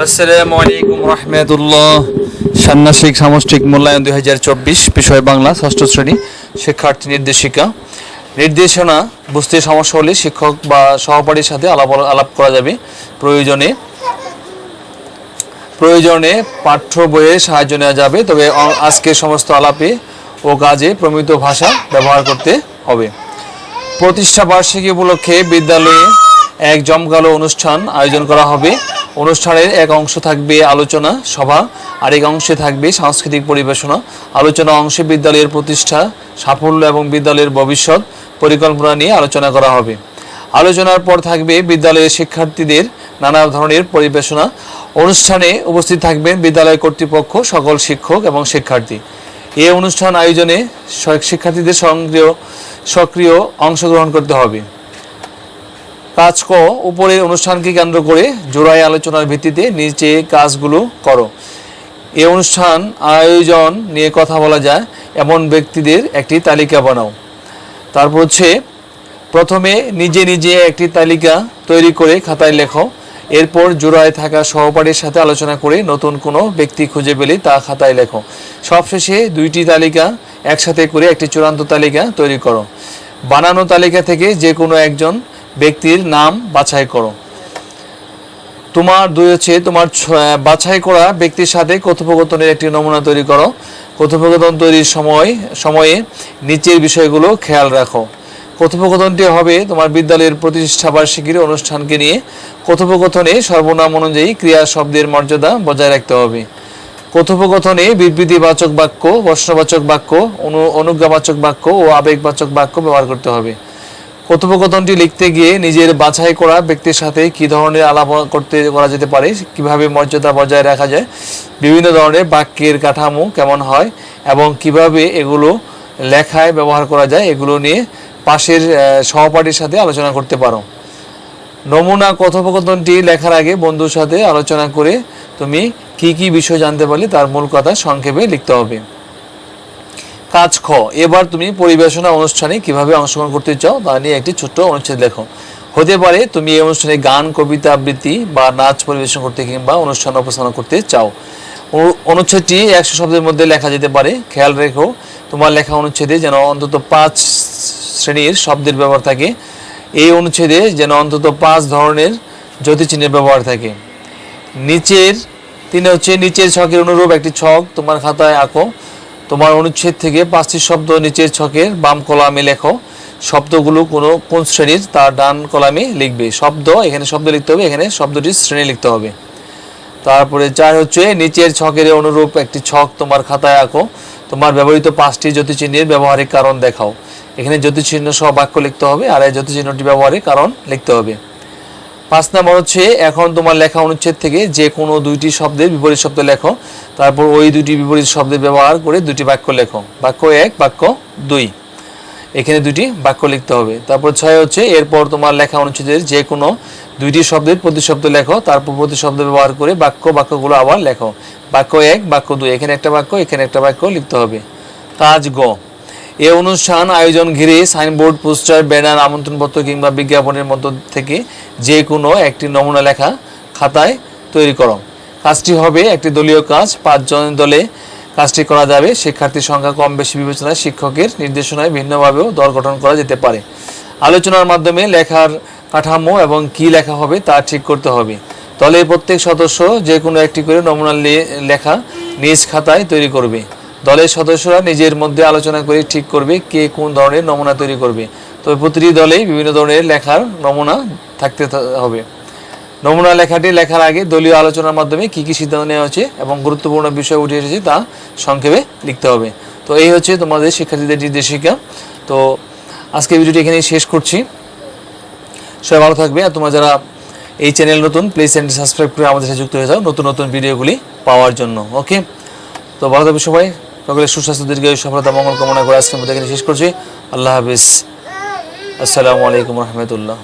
আসসালামু আলাইকুম রহমতুল্লাহ। ষান্মাসিক সামষ্টিক মূল্যায়ন দুই হাজার চব্বিশ, বিষয় বাংলা, ষষ্ঠ শ্রেণি, শিক্ষার্থী নির্দেশিকা। নির্দেশনা, বুঝতে সমস্যা হলে শিক্ষক বা সহপাঠীর সাথে আলাপ আলাপ করা যাবে। প্রয়োজনে প্রয়োজনে পাঠ্য বইয়ের সাহায্য নেওয়া যাবে, তবে আজকের সমস্ত আলাপে ও কাজে প্রমিত ভাষা ব্যবহার করতে হবে। প্রতিষ্ঠা বার্ষিকী উপলক্ষে বিদ্যালয়ে এক জমকালো অনুষ্ঠান আয়োজন করা হবে। অনুষ্ঠানের এক অংশ থাকবে আলোচনা সভা, আরেক অংশে থাকবে সাংস্কৃতিক পরিবেশনা। আলোচনা অংশে বিদ্যালয়ের প্রতিষ্ঠা, সাফল্য এবং বিদ্যালয়ের ভবিষ্যৎ পরিকল্পনা নিয়ে আলোচনা করা হবে। আলোচনার পর থাকবে বিদ্যালয়ের শিক্ষার্থীদের নানা ধরনের পরিবেশনা। অনুষ্ঠানে উপস্থিত থাকবেন বিদ্যালয় কর্তৃপক্ষ, সকল শিক্ষক এবং শিক্ষার্থী। এই অনুষ্ঠান আয়োজনে শিক্ষার্থীদের সক্রিয় সক্রিয় অংশগ্রহণ করতে হবে। কাজ ক উপরের অনুষ্ঠানকে কেন্দ্র করে জোড়াই আলোচনার ভিত্তিতে নিচে কাজগুলো করো। এই অনুষ্ঠান আয়োজন নিয়ে কথা বলা যায়, এমন ব্যক্তিদের একটি তালিকা বানাও। তারপর হচ্ছে, প্রথমে নিজে নিজে একটি তালিকা তৈরি করে খাতায় লেখো। এরপর জোড়ায় থাকা সহপাঠীর সাথে আলোচনা করে নতুন কোনো ব্যক্তি খুঁজে পেলে তা খাতায় লেখো। সবশেষে দুইটি তালিকা একসাথে করে একটি চূড়ান্ত তালিকা তৈরি করো। বানানো তালিকা থেকে যে কোনো একজন ব্যক্তির নাম বাছাই করো। তোমার দুই হচ্ছে তোমার বাছাই করা ব্যক্তির সাথে কথোপকথনের একটি নমুনা তৈরি করো। কথোপকথন তৈরির সময় সময়ে নিচের বিষয়গুলো খেয়াল রাখো। কথোপকথনটি হবে তোমার বিদ্যালয়ের প্রতিষ্ঠা বার্ষিকীর অনুষ্ঠানকে নিয়ে। কথোপকথনে সর্বনাম অনুযায়ী ক্রিয়া শব্দের মর্যাদা বজায় রাখতে হবে। কথোপকথনে বিবৃতিবাচক বাক্য, প্রশ্নবাচক বাক্য, অনু অনুজ্ঞাবাচক বাক্য ও আবেগবাচক বাক্য ব্যবহার করতে হবে। কথোপকথনটি লিখতে গিয়ে নিজের বাছাই করা ব্যক্তির সাথে কি ধরনের আলাপ করতে করা যেতে পারে, কীভাবে মর্যাদা বজায় রাখা যায়, বিভিন্ন ধরনের বাক্যের কাঠামো কেমন হয় এবং কীভাবে এগুলো লেখায় ব্যবহার করা যায়, এগুলো নিয়ে পাশের সহপাঠীর সাথে আলোচনা করতে পারো। নমুনা কথোপকথনটি লেখার আগে বন্ধুর সাথে আলোচনা করে তুমি কি কি বিষয় জানতে পারলে তার মূল কথা সংক্ষেপে লিখতে হবে। কাজ খ। এবার তুমি পরিবেশনা অনুষ্ঠানে কীভাবে অংশগ্রহণ করতে চাও তা নিয়ে একটি ছোট্ট অনুচ্ছেদ লেখো। হতে পারে তুমি এই অনুষ্ঠানে গান, কবিতা, আবৃত্তি বা নাচ পরিবেশন করতে কিংবা অনুষ্ঠান উপস্থাপনা করতে চাও। অনুচ্ছেদটি একশো শব্দের মধ্যে লেখা যেতে পারে। খেয়াল রেখো, তোমার লেখা অনুচ্ছেদে যেন অন্তত পাঁচ শ্রেণির শব্দের ব্যবহার থাকে। এই অনুচ্ছেদে যেন অন্তত পাঁচ ধরনের জ্যোতিচিহ্নের ব্যবহার থাকে। নিচের, তিনি হচ্ছে নিচের ছকের অনুরূপ একটি ছক তোমার খাতায় আঁকো। তোমার অনুচ্ছেদ থেকে পাঁচটি শব্দ নিচের ছকের বাম কলামে লেখো। শব্দগুলো কোনো কোন শ্রেণির? তার ডান কলামে লিখবে। শব্দ, এখানে শব্দ লিখতে হবে, এখানে শব্দটির শ্রেণি লিখতে হবে। তারপরে চার হচ্ছে, নিচের ছকের অনুরূপ একটি ছক তোমার খাতায় আঁকো। তোমার ব্যবহৃত পাঁচটি জ্যোতিচিহ্নের ব্যবহারিক কারণ দেখাও। এখানে জ্যোতিচিহ্ন সহ বাক্য লিখতে হবে, আর এই জ্যোতিচিহ্নটি ব্যবহারিক কারণ লিখতে হবে। পাঁচ নাম্বার হচ্ছে, এখন তোমার লেখা অনুচ্ছেদ থেকে যে কোনো দুইটি শব্দের বিপরীত শব্দ লেখো। তারপর ওই দুটি বিপরীত শব্দের ব্যবহার করে দুটি বাক্য লেখো। বাক্য এক, বাক্য দুই। এখানে দুটি বাক্য লিখতে হবে। তারপর ছয় হচ্ছে, এরপর তোমার লেখা অনুচ্ছেদের যে কোনো দুইটি শব্দের প্রতিশব্দ লেখো, তারপর প্রতিশব্দ ব্যবহার করে বাক্য, বাক্যগুলো আবার লেখো। বাক্য এক, বাক্য দুই। এখানে একটা বাক্য, এখানে একটা বাক্য লিখতে হবে। কাজ গ। এ অনুষ্ঠান আয়োজন ঘিরে সাইনবোর্ড, পোস্টার, ব্যানার, আমন্ত্রণপত্র কিংবা বিজ্ঞাপনের মধ্য থেকে যে কোনো একটি নমুনা লেখা খাতায় তৈরি করো। কাজটি হবে একটি দলীয় কাজ, পাঁচজন দলে কাজটি করা যাবে। শিক্ষার্থীর সংখ্যা কম বেশি বিবেচনায় শিক্ষকের নির্দেশনায় ভিন্নভাবেও দল গঠন করা যেতে পারে। আলোচনার মাধ্যমে লেখার কাঠামো এবং কি লেখা হবে তা ঠিক করতে হবে। দলের প্রত্যেক সদস্য যে কোনো একটি করে নমুনা লেখা নিজ খাতায় তৈরি করবে। দলের সদস্যরা নিজের মধ্যে আলোচনা করে ঠিক করবে কে কোন ধরনের নমুনা তৈরি করবে। তবে প্রতিটি দলেই বিভিন্ন ধরনের লেখার নমুনা থাকতে হবে। নমুনা লেখাটি লেখার আগে দলীয় আলোচনার মাধ্যমে কি কি সিদ্ধান্ত নেওয়া হচ্ছে এবং গুরুত্বপূর্ণ বিষয় উঠে এসেছে তা সংক্ষেপে লিখতে হবে। তো এই হচ্ছে তোমাদের শিক্ষার্থীদের নির্দেশিকা। তো আজকে ভিডিওটি এখানেই শেষ করছি। সবাই ভালো থাকবে আর তোমরা যারা এই চ্যানেল নতুন প্লিজ চ্যানেলটি সাবস্ক্রাইব করে আমাদের সাথে যুক্ত হয়ে যাও নতুন নতুন ভিডিওগুলি পাওয়ার জন্য। ওকে তো ভালো থাকবে সবাই। সকলের সুস্বাস্থ্য, দীর্ঘায়ু সফলতা, মঙ্গল কামনা করে আজকের মধ্যে শেষ করছি। আল্লাহ হাফিজ। আসসালামু আলাইকুম রহমতুল্লাহ।